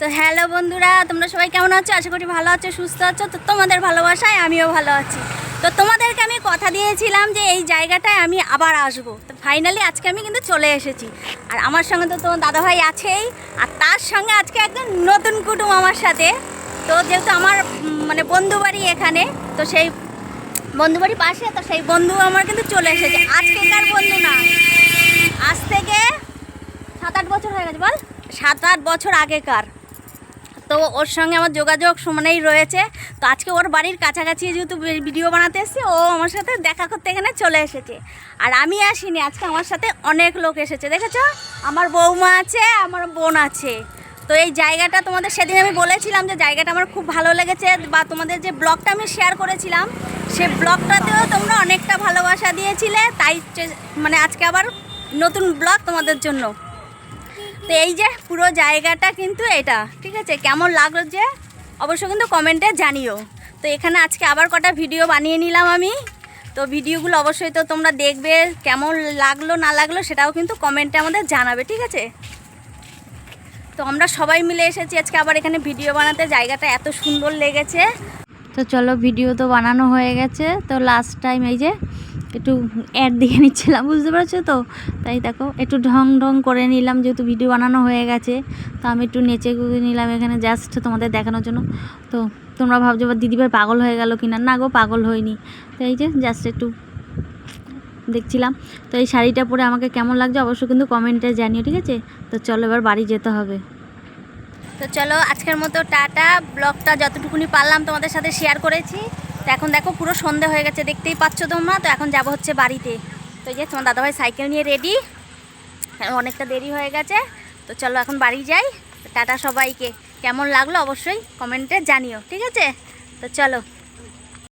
তো হ্যালো বন্ধুরা, তোমরা সবাই কেমন আছো? আশা করি ভালো আছো, সুস্থ আছো। তো তোমাদের ভালোবাসায় আমিও ভালো আছি। তো তোমাদেরকে আমি কথা দিয়েছিলাম যে এই জায়গাটায় আমি আবার আসব। তো ফাইনালি আজকে আমি কিন্তু চলে এসেছি। আর আমার সঙ্গে তো তোমার দাদাভাই আছেই। আর তার সঙ্গে আজকে একদম নতুন কুটুম আমার সাথে। তো যেহেতু আমার মানে বন্ধু বাড়ি এখানে, তো সেই বন্ধু বাড়ি পাশে, তো সেই বন্ধু আমার কিন্তু চলে এসেছে। আজকে কার বন্ধু না। আজ থেকে সাত আট বছর হয়ে গেছে, বল? সাত আট বছর আগেকার। তো ওর সঙ্গে আমার যোগাযোগ সমানেই রয়েছে। তো আজকে ওর বাড়ির কাছাকাছি যেহেতু ভিডিও বানাতে এসেছি, ও আমার সাথে দেখা করতে এখানে চলে এসেছে। আর আমি আসিনি, আজকে আমার সাথে অনেক লোক এসেছে, দেখেছ? আমার বৌমা আছে, আমার বোন আছে। তো এই জায়গাটা তোমাদের সেদিন আমি বলেছিলাম যে জায়গাটা আমার খুব ভালো লেগেছে, বা তোমাদের যে ব্লগটা আমি শেয়ার করেছিলাম, সে ব্লগটাতেও তোমরা অনেকটা ভালোবাসা দিয়েছিলে, তাই মানে আজকে আবার নতুন ব্লগ তোমাদের জন্য। তো এই যে পুরো জায়গাটা কিন্তু এটা, ঠিক আছে? কেমন লাগল যে? অবশ্যই কিন্তু কমেন্টে জানিও। তো এখানে আজকে আবার কটা ভিডিও বানিয়ে নিলাম আমি। তো ভিডিওগুলো অবশ্যই তো তোমরা দেখবে, কেমন লাগল, না লাগল সেটাও কিন্তু কমেন্টে আমাদের জানাবে, ঠিক আছে? তো আমরা সবাই মিলে এসেছি আজকে আবার এখানে ভিডিও বানাতে, জায়গাটা এত সুন্দর লেগেছে। তো চলো ভিডিও তো বানানো হয়ে গেছে। তো লাস্ট টাইম এই যে একটু অ্যাড দিয়ে নিচ্ছিলাম, বুঝতে পারছ তো? তাই দেখো, একটু ঢং ঢং করে নিলাম, যেহেতু ভিডিও বানানো হয়ে গেছে, তো আমি একটু নেচে নিলাম এখানে জাস্ট তোমাদের দেখানোর জন্য। তো তোমরা ভাবছ বা দিদিভাই পাগল হয়ে গেল কিনা? না গো, পাগল হয়নি। তো এই যে জাস্ট একটু দেখছিলাম। তো এই শাড়িটা পরে আমাকে কেমন লাগছে অবশ্যই কিন্তু কমেন্টে জানিও, ঠিক আছে? তো চলো এবার বাড়ি যেতে হবে। তো চলো আজকের মতো টাটা। ব্লগটা যতটুকুনি পারলাম তোমাদের সাথে শেয়ার করেছি। তো এখন দেখো পুরো সন্ধে হয়ে গেছে, দেখতেই পাচ্ছ তোমরা? তো এখন যাব হচ্ছে বাড়িতে। তো যে তোমার দাদাভাই সাইকেল নিয়ে রেডি অনেকটা দেরি হয়ে গেছে। তো চলো এখন বাড়ি যাই। টাটা সবাইকে। কেমন লাগল অবশ্যই কমেন্টে জানিও, ঠিক আছে? তো চলো।